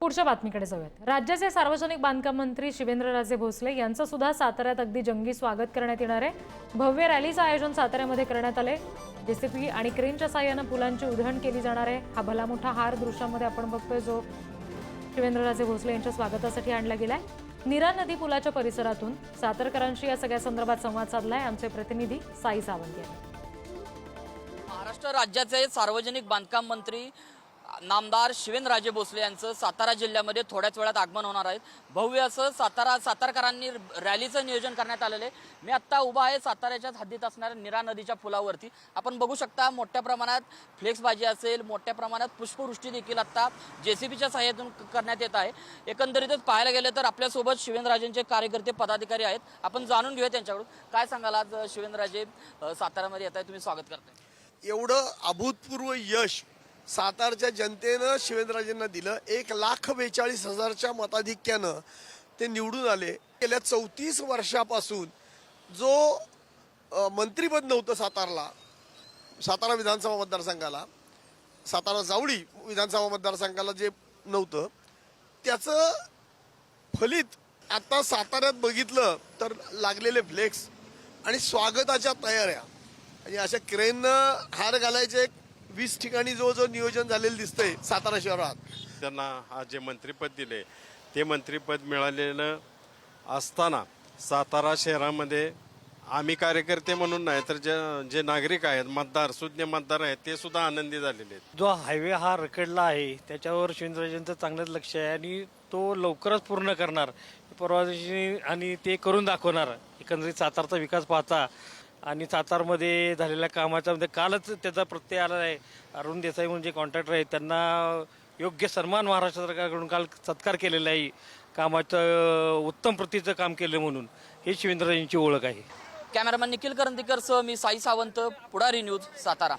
पुढच्या बातमीकडे जाऊयात. राज्याचे सार्वजनिक बांधकाम मंत्री शिवेंद्रराजे भोसले यांचं सुद्धा साताऱ्यात अगदी जंगी स्वागत करण्यात येणार आहे. भव्य रॅलीचं आयोजन साताऱ्यामध्ये करण्यात आले जेसीपी आणि क्रेनच्या साह्यानं पुलांची उधळण केली जाणार आहे. हा भला मोठा हार दृश्यामध्ये आपण बघतोय जो शिवेंद्रराजे भोसले यांच्या स्वागतासाठी आणला गेलाय. नीरा नदी पुलाच्या परिसरातून सातारकरांशी या सगळ्या संदर्भात संवाद साधलाय. आमचे प्रतिनिधी साई सावंत यांनी. महाराष्ट्र राज्याचे सार्वजनिक बांधकाम मंत्री नामदार शिवेंद्रराजे भोसले यांचं सातारा जिल्ह्यामध्ये थोड्याच वेळात आगमन होणार आहे. भव्य असं सातारा सातारकरांनी रॅलीचं नियोजन करण्यात आलेलं आहे. मी आत्ता उभा आहे साताऱ्याच्याच हद्दीत असणाऱ्या निरा नदीच्या पुलावरती. आपण बघू शकता मोठ्या प्रमाणात फ्लेक्सबाजी असेल मोठ्या प्रमाणात पुष्पवृष्टी देखील आत्ता जे सी बीच्या सहाय्यातून करण्यात येत आहे. एकंदरीतच पाहायला गेलं तर आपल्यासोबत शिवेंद्रराजेंचे कार्यकर्ते पदाधिकारी आहेत. आपण जाणून घेऊया त्यांच्याकडून. काय सांगाल आज शिवेंद्रराजे साताऱ्यामध्ये येत आहे तुम्ही स्वागत करताय. एवढं अभूतपूर्व यश सातारच्या जनतेनं शिवेंद्रराजेंना दिलं. एक लाख बेचाळीस हजारच्या मताधिक्यानं ते निवडून आले. गेल्या चौतीस वर्षापासून जो मंत्रीपद नव्हतं सातारला सातारा विधानसभा मतदारसंघाला सातारा जावळी विधानसभा मतदारसंघाला जे नव्हतं त्याचं फलित आता साताऱ्यात बघितलं तर लागलेले फ्लेक्स आणि स्वागताच्या तयाऱ्या. आणि अशा क्रेननं हार घालायचे एक वीस ठिकाणी जो जो नियोजन झालेलं दिसतंय सातारा शहरात. त्यांना हा जे मंत्रिपद दिले ते मंत्रिपद मिळालेलं असताना सातारा शहरामध्ये आम्ही कार्यकर्ते म्हणून नाही तर जे जे नागरिक आहेत मतदार सुज्ञ मतदार आहेत ते सुद्धा आनंदी झालेले आहेत. जो हायवे हा रखडला आहे त्याच्यावर शिवेंद्रराजेंचं चांगलंच लक्ष आहे आणि तो लवकरच पूर्ण करणार. परवा दिवशी आणि ते करून दाखवणार एकंदरीत सातारचा विकास पाहता. आणि सातारमध्ये झालेल्या कामाच्या म्हणजे कालच त्याचा प्रत्यय आला आहे. अरुण देसाई म्हणून जे कॉन्ट्रॅक्टर आहेत त्यांना योग्य सन्मान महाराष्ट्र सरकारकडून काल सत्कार केलेला आहे. कामाचं उत्तम प्रतीचं काम केलं म्हणून. हे शिवेंद्रजींची ओळख आहे. कॅमेरामॅन निखिल करंदीकर सह मी साई सावंत पुढारी न्यूज सातारा.